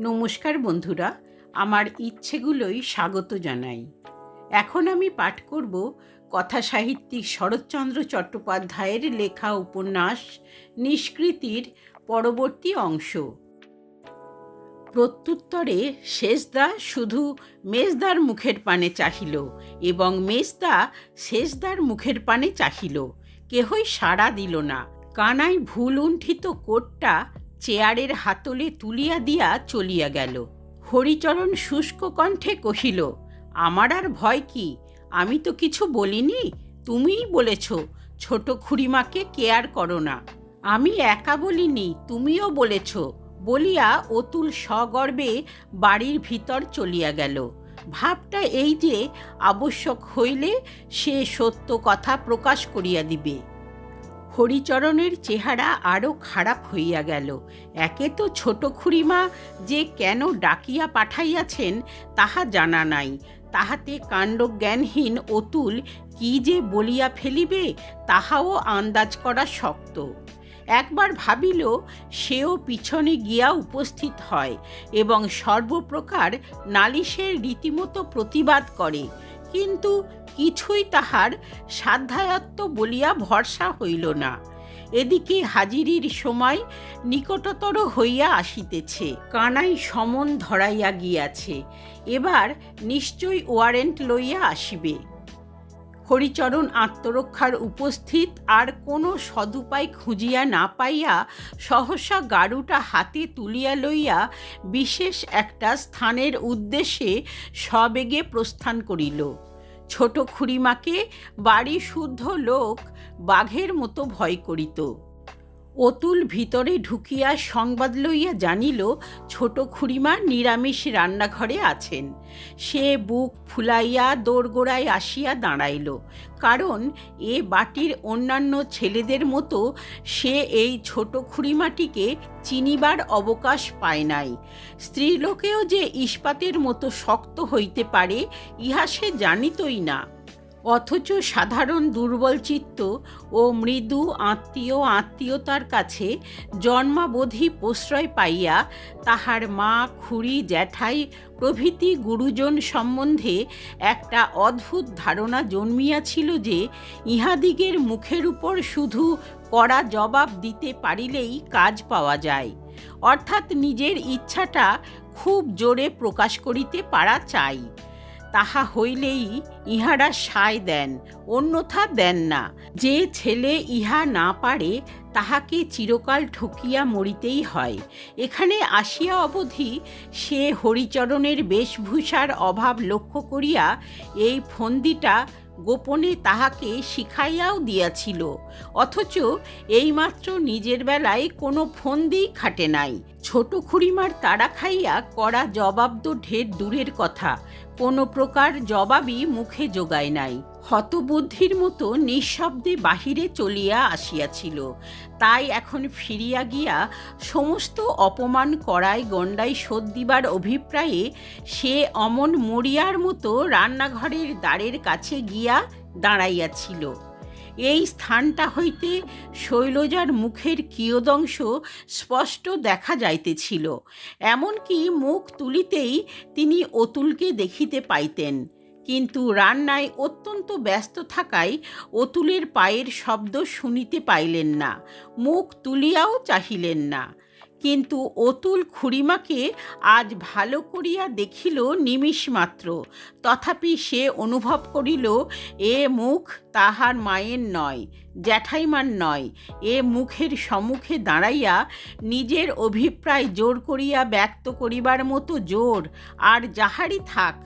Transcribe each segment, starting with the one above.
নমস্কার বন্ধুরা, আমার ইচ্ছেগুলোই স্বাগত জানাই। এখন আমি পাঠ করব কথা সাহিত্যিক শরৎচন্দ্র চট্টোপাধ্যায়ের লেখা উপন্যাস নিষ্কৃতির পরবর্তী অংশ। প্রত্যুত্তরে শেষদা শুধু মেজদার মুখের পানে চাহিল এবং মেজদা শেষদার মুখের পানে চাহিল। কেহই সাড়া দিল না। কানাই ভুল উণ্ঠিত কোটটা চেয়ারের হাতলে তুলিয়া দিয়া চলিয়া গেল। হরিচরণ শুষ্ক কণ্ঠে কহিল, আমার আর ভয় কি? আমি তো কিছু বলিনি। তুমিই বলেছ, ছোট খুড়িমাকে কেয়ার করো না। আমি একা বলিনি, তুমিও বলেছ। বলিয়া অতুল সগর্বে বাড়ির ভিতর চলিয়া গেল। ভাবটা এই যে, আবশ্যক হইলে সে সত্য কথা প্রকাশ করিয়া দিবে। হরিচরণের চেহারা আরও খারাপ হইয়া গেল। একে তো ছোট খুড়িমা, যে কেন ডাকিয়া পাঠাইয়াছেন তাহা জানা নাই। তাহাতে কাণ্ডজ্ঞানহীন অতুল কি যে বলিয়া ফেলিবে, তাহাও আন্দাজ করা শক্ত। একবার ভাবিল, সেও পিছনে গিয়া উপস্থিত হয় এবং সর্বপ্রকার নালিশের রীতিমতো প্রতিবাদ করে। কিন্তু কিছুই তাহার সাধ্যায়ত্ত বলিয়া ভরসা হইল না। এদিকে হাজিরির সময় নিকটতর হইয়া আসিতেছে। কানাই সমন ধরাইয়া গিয়াছে। এবার নিশ্চয় ওয়ারেন্ট লইয়া আসিবে। হরিচরণ আত্মরক্ষার উপস্থিত আর কোনো সদুপায় খুঁজিয়া না পাইয়া সহসা গাড়ুটা হাতে তুলিয়া লইয়া বিশেষ একটা স্থানের উদ্দেশ্যে সবেগে প্রস্থান করিল। ছোট খুড়িমাকে বাড়ি শুদ্ধ লোক বাঘের মতো ভয় করিত। অতুল ভিতরে ঢুকিয়া সংবাদ লইয়া জানিল, ছোট খুড়িমা নিরামিষ রান্নাঘরে আছেন। সে বুক ফুলাইয়া দোরগোড়ায় আসিয়া দাঁড়াইল। কারণ এ বাটির অন্যান্য ছেলেদের মতো সে এই ছোট খুড়িমাটিকে চিনিবার অবকাশ পায় নাই। স্ত্রীলোকেও যে ইস্পাতের মতো শক্ত হইতে পারে, ইহা সে জানিতই না। অথচ সাধারণ দুর্বল চিত্ত ও মৃদু আত্মীয় আত্মীয়তার কাছে জন্মাবধি প্রশ্রয় পাইয়া তাহার মা, খুড়ি, জ্যাঠাই প্রভৃতি গুরুজন সম্বন্ধে একটা অদ্ভুত ধারণা জন্মিয়াছিল যে ইহাদিগের মুখের উপর শুধু কড়া জবাব দিতে পারিলেই কাজ পাওয়া যায়। অর্থাৎ নিজের ইচ্ছাটা খুব জোরে প্রকাশ করিতে পারা চাই। তাহা হইলেই ইহারা সায় দেন, অন্যথা দেন না। যে ছেলে ইহা না পারে, তাহাকে চিরকাল ঠকিয়া মরিতেই হয়। এখানে আসিয়া অবধি সে হরিচরণের বেশভূষার অভাব লক্ষ্য করিয়া এই ফন্দিটা গোপনে তাহাকে শিখাইয়াও দিয়াছিল, অথচ এইমাত্র নিজের বেলায় কোনো ফন্দি খাটে নাই। ছোট খুড়িমার তাড়া খাইয়া কড়া জবাব তো ঢের দূরের কথা। কোনো প্রকার জবাবই মুখে যোগায় নাই। হতবুদ্ধির মতো নিঃশব্দে বাহিরে চলিয়া আসিয়াছিল। তাই এখন ফিরিয়া গিয়া সমস্ত অপমান করায় গণ্ডায় শোধ দিবার অভিপ্রায়ে সে অমন মরিয়ার মতো রান্নাঘরের দ্বারের কাছে গিয়া দাঁড়াইয়াছিল। এই স্থানটা হইতে শৈলজার মুখের কিয়দংশ স্পষ্ট দেখা যাইতেছিল, এমনকি মুখ তুলিতেই তিনি অতুলকে দেখিতে পাইতেন। কিন্তু রান্নায় অত্যন্ত ব্যস্ত থাকায় অতুলের পায়ের শব্দ শুনিতে পাইলেন না, মুখ তুলিয়াও চাহিলেন না। কিন্তু অতুল খুড়িমাকে আজ ভালো করিয়া দেখিল নিমিষ মাত্র। তথাপি সে অনুভব করিল, এ মুখ তাহার মায়ের নয়, জ্যাঠাইমার নয়। এ মুখের সম্মুখে দাঁড়াইয়া নিজের অভিপ্রায় জোর করিয়া ব্যক্ত করিবার মতো জোর আর যাহারই থাক,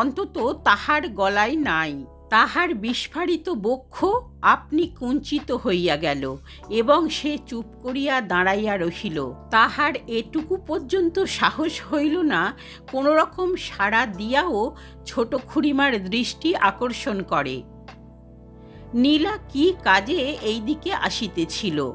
অন্তত তাহার গলায় নাই। তাহার বিস্ফারিত বক্ষ আপনি কুঞ্চিত হইয়া গেল এবং সে চুপ করিয়া দাঁড়াইয়া রহিল। তাহার এটুকু পর্যন্ত সাহস হইল না কোনো রকম সাড়া দিয়াও ছোট খুড়িমার দৃষ্টি আকর্ষণ করে। নীলা কি কাজে এই দিকে আসিতেছিল?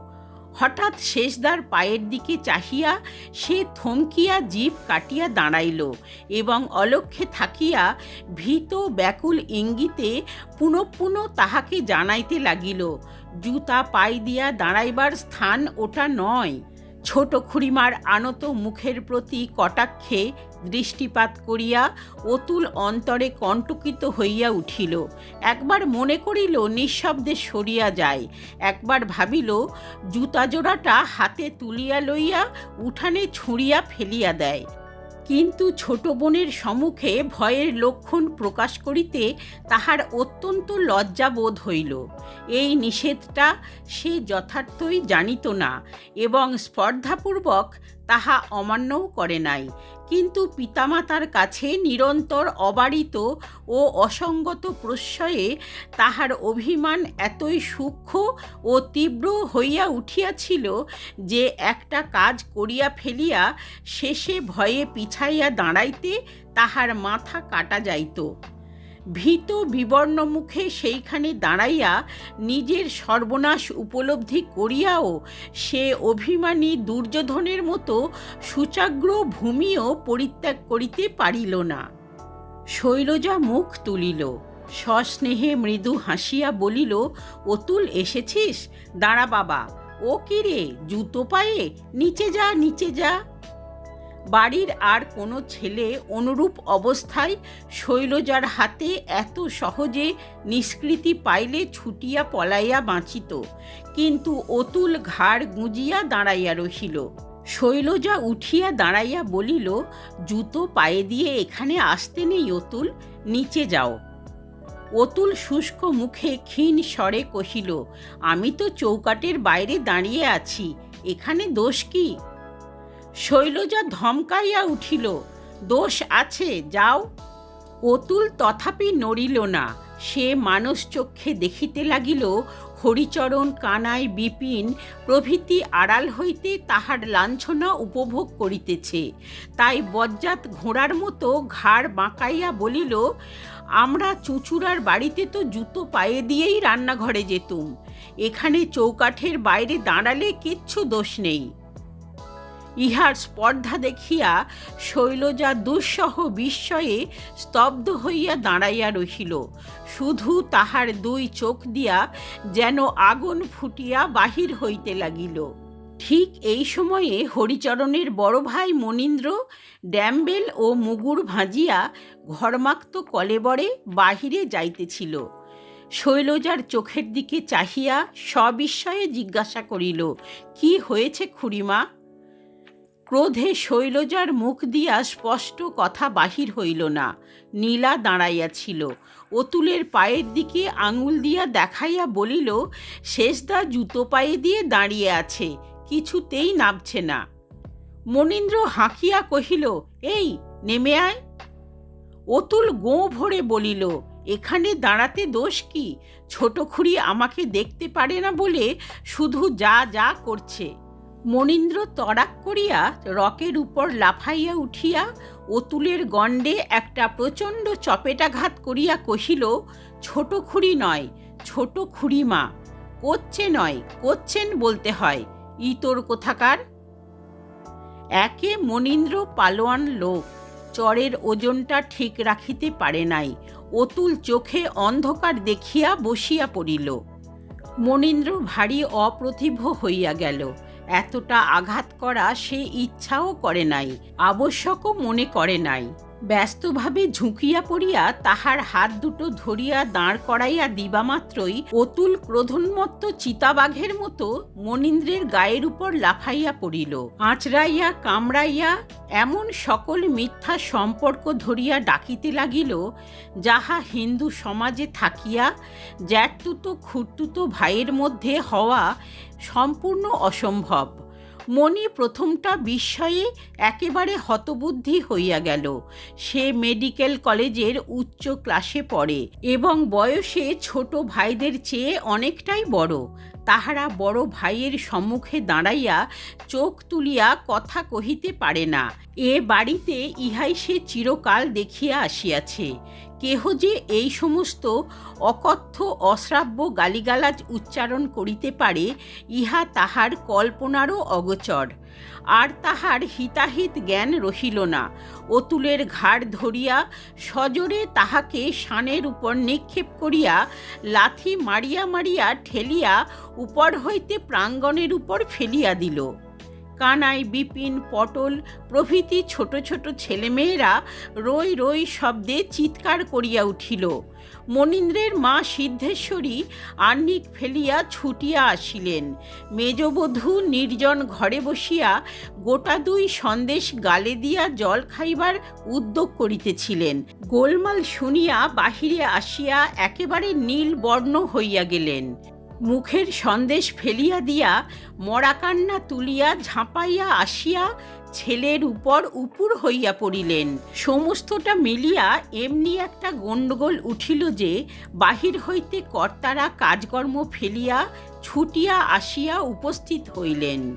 হঠাৎ শেষদার পায়ের দিকে চাহিয়া সে থমকিয়া জীব কাটিয়া দাঁড়াইল এবং অলক্ষ্যে থাকিয়া ভীত ব্যাকুল ইঙ্গিতে পুনঃপুন পুনঃ তাহাকে জানাইতে লাগিল, জুতা পাই দিয়া দাঁড়াইবার স্থান ওটা নয়। ছোট খুড়িমার আনত মুখের প্রতি কটাক্ষে দৃষ্টিপাত করিয়া অতুল অন্তরে কণ্টকিত হইয়া উঠিল। একবার মনে করিল, নিঃশব্দে সরিয়া যায়। একবার ভাবিল জুতা জোড়াটা হাতে তুলিয়া লইয়া উঠানে ছুঁড়িয়া ফেলিয়া দেয়। কিন্তু ছোট বোনের সম্মুখে ভয়ের লক্ষণ প্রকাশ করিতে তাহার অত্যন্ত লজ্জাবোধ হইল। এই নিষেধটা সে যথার্থই জানিত না এবং স্পর্ধাপূর্বক তাহা অমান্যও করে নাই। কিন্তু পিতামাতার কাছে নিরন্তর অবারিত ও অসঙ্গত প্রশ্রয়ে তাহার অভিমান এতই সূক্ষ্ম ও তীব্র হইয়া উঠিয়াছিল যে একটা কাজ করিয়া ফেলিয়া শেষে ভয়ে পিছাইয়া দাঁড়াইতে তাহার মাথা কাটা যাইত। ভীত বিবর্ণ মুখে সেইখানে দাঁড়াইয়া নিজের সর্বনাশ উপলব্ধি করিয়াও সে অভিমানী দুর্যোধনের মতো সুচাগ্র ভূমিও পরিত্যাগ করিতে পারিল না। শৈলজা মুখ তুলিল, সস্নেহে মৃদু হাসিয়া বলিল, অতুল এসেছিস? দাঁড়া বাবা, ও কি রে? জুতো পায়ে? নিচে যা নিচে যা। বাড়ির আর কোনো ছেলে অনুরূপ অবস্থায় শৈলজার হাতে এত সহজে নিষ্কৃতি পাইলে ছুটিয়া পলাইয়া বাঁচিত। কিন্তু অতুল ঘাড় গুঁজিয়া দাঁড়াইয়া রহিল। শৈলজা উঠিয়া দাঁড়াইয়া বলিল, জুতো পায়ে দিয়ে এখানে আসতে নেই অতুল, নিচে যাও। অতুল শুষ্ক মুখে ক্ষীণ স্বরে কহিল, আমি তো চৌকাটের বাইরে দাঁড়িয়ে আছি, এখানে দোষ কি? শৈলজা ধমকাইয়া উঠিল, দোষ আছে, যাও। অতুল তথাপি নড়িল না। সে মানুষ চক্ষে দেখিতে লাগিল, হরিচরণ, কানাই, বিপিন প্রভৃতি আড়াল হইতে তাহার লাঞ্ছনা উপভোগ করিতেছে। তাই বজ্জাত ঘোড়ার মতো ঘাড় বাঁকাইয়া বলিল, আমরা চুচুড়ার বাড়িতে তো জুতো পায়ে দিয়েই রান্নাঘরে যেতুম। এখানে চৌকাঠের বাইরে দাঁড়ালে কিচ্ছু দোষ নেই। ইহার স্পর্ধা দেখিয়া শৈলজা দুঃসহ বিস্ময়ে স্তব্ধ হইয়া দাঁড়াইয়া রহিল। শুধু তাহার দুই চোখ দিয়া যেন আগুন ফুটিয়া বাহির হইতে লাগিল। ঠিক এই সময়ে হরিচরণের বড় ভাই মনীন্দ্র ড্যাম্বেল ও মুগুর ভাজিয়া ঘরমাক্ত কলেবরে বাহিরে যাইতেছিল। শৈলজার চোখের দিকে চাহিয়া সবিস্ময়ে জিজ্ঞাসা করিল, কি হয়েছে খুড়িমা? ক্রোধে শৈলজার মুখ দিয়া স্পষ্ট কথা বাহির হইল না। নীলা দাঁড়াইয়াছিল। অতুলের পায়ের দিকে আঙুল দিয়া দেখাইয়া বলিল, শেষদা জুতো পায়ে দিয়ে দাঁড়িয়ে আছে, কিছুতেই নামছে না। মনীন্দ্র হাঁকিয়া কহিল, এই, নেমে আয়। অতুল গোঁ ভরে বলিল, এখানে দাঁড়াতে দোষ কি? ছোট খুড়ি আমাকে দেখতে পারে না বলে শুধু যা যা করছে। মনীন্দ্র তড়াক করিয়া রকের উপর লাফাইয়া উঠিয়া অতুলের গণ্ডে একটা প্রচণ্ড চপেটাঘাত করিয়া কহিল, ছোট খুড়ি নয়, ছোট খুড়িমা, কোচ্ছে নয়, কোচ্ছেন বলতে হয় ইতর কোথাকার? একে মনীন্দ্র পালোয়ান লোক, চরের ওজনটা ঠিক রাখিতে পারে নাই, অতুল চোখে অন্ধকার দেখিয়া বসিয়া পড়িল। মনীন্দ্র ভারী অপ্রতিভ হইয়া গেল। এতটা আঘাত করা সে ইচ্ছাও করে নাই আবশ্যকও মনে করে নাই। ব্যস্তভাবে ঝুঁকিয়া পড়িয়া তাহার হাত দুটো ধরিয়া দাঁড় করাইয়া দিবা মাত্রই অতুল ক্রোধন্মত্ত চিতাবাঘের মতো মনীন্দ্রের গায়ের উপর লাফাইয়া পড়িল। আঁচড়াইয়া কামড়াইয়া এমন সকল মিথ্যা সম্পর্ক ধরিয়া ডাকিতে লাগিল, যাহা হিন্দু সমাজে থাকিয়া জ্যাঠতুতো খুঁড়তুতো ভাইয়ের মধ্যে হওয়া সম্পূর্ণ অসম্ভব। মণি প্রথমটা বিস্ময়ে একেবারে হতবুদ্ধি হইয়া গেল। সে মেডিকেল কলেজের উচ্চ ক্লাসে পড়ে এবং বয়সে ছোট ভাইদের চেয়ে অনেকটাই বড়। তাহারা বড় ভাইয়ের সম্মুখে দাঁড়াইয়া চোখ তুলিয়া কথা কহিতে পারে না। এ বাড়িতে ইহাই সে চিরকাল দেখিয়া আসিয়াছে। কেহ যে এই সমস্ত অকথ্য, অশ্রাব্য গালিগালাজ উচ্চারণ করিতে পারে, ইহা তাহার কল্পনারও অগোচর। আর তাহার হিতাহিত জ্ঞান রহিল না। অতুলের ঘাড় ধরিয়া সজোরে তাহাকে শানের উপর নিক্ষেপ করিয়া লাথি মারিয়া মারিয়া ঠেলিয়া উপর হইতে প্রাঙ্গণের উপর ফেলিয়া দিল। কানাই, বিপিন, পটল প্রভৃতি ছোট ছোট ছেলেমেয়েরা রই রই শব্দে চিৎকার করিয়া উঠিল। মনীন্দ্রের মা সিদ্ধেশ্বরী আহ্নিক ফেলিয়া ছুটিয়া আসিলেন। মেজবধূ নির্জন ঘরে বসিয়া গোটা দুই সন্দেশ গালে দিয়া জল খাইবার উদ্যোগ করিতেছিলেন। গোলমাল শুনিয়া বাহিরে আসিয়া একেবারে নীল বর্ণ হইয়া গেলেন। মুখের সন্দেশ ফেলিয়া দিয়া মরাকান্না তুলিয়া ঝাঁপাইয়া আসিয়া ছেলের উপর উপুর হইয়া পড়িলেন। সমস্তটা মিলিয়া এমনি একটা গণ্ডগোল উঠিল যে বাহির হইতে কর্তারা কাজকর্ম ফেলিয়া ছুটিয়া আসিয়া উপস্থিত হইলেন।